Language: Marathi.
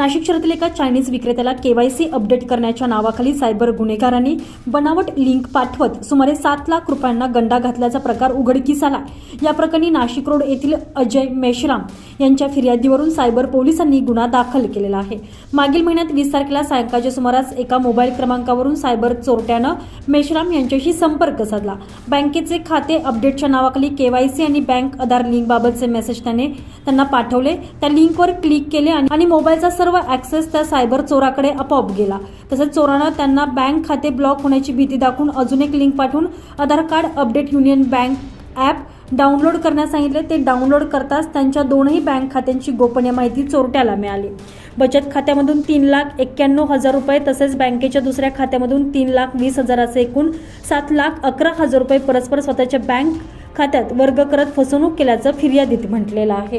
नाशिक शहरातील एका चायनीज विक्रेत्याला केवायसी अपडेट करण्याच्या नावाखाली सायबर गुन्हेगारांनी बनावट लिंक पाठवत सुमारे सात लाख रुपयांना गंडा घातल्याचा प्रकार उघडकीस आला या प्रकरणी नाशिक रोड येथील अजय मेश्राम यांच्या फिर्यादीवरून सायबर पोलिसांनी गुन्हा दाखल केलेला आहे. मागील महिन्यात वीस तारखेला सायंकाळच्या सुमारास एका मोबाईल क्रमांकावरून सायबर चोरट्यानं मेश्राम यांच्याशी संपर्क साधला. बँकेचे खाते अपडेटच्या नावाखाली केवायसी आणि बँक आधार लिंक बाबतचे मेसेज त्याने त्यांना पाठवले. त्या लिंकवर क्लिक केले आणि आणि मोबाईलचा सर्व ॲक्सेस त्या सायबर चोराकडे आपोआप गेला. तसेच चोरानं त्यांना बँक खाते ब्लॉक होण्याची भीती दाखवून अजून एक लिंक पाठवून Aadhaar card update union bank app download करण्यास सांगितले. ते डाउनलोड करताच त्यांच्या दोनही बँक खात्यांची गोपनीय माहिती चोरट्याला मिळाली. बचत खात्यामधून तीन लाख एक्क्याण्णव हजार रुपये तसेच बँकेच्या दुसऱ्या खात्यामधून तीन लाख वीस हजाराचे एकूण सात लाख अकरा हजार रुपये परस्पर स्वतःच्या बँक खात्यात वर्ग करत फसवणूक केल्याचं फिर्यादीत म्हटलेलं आहे.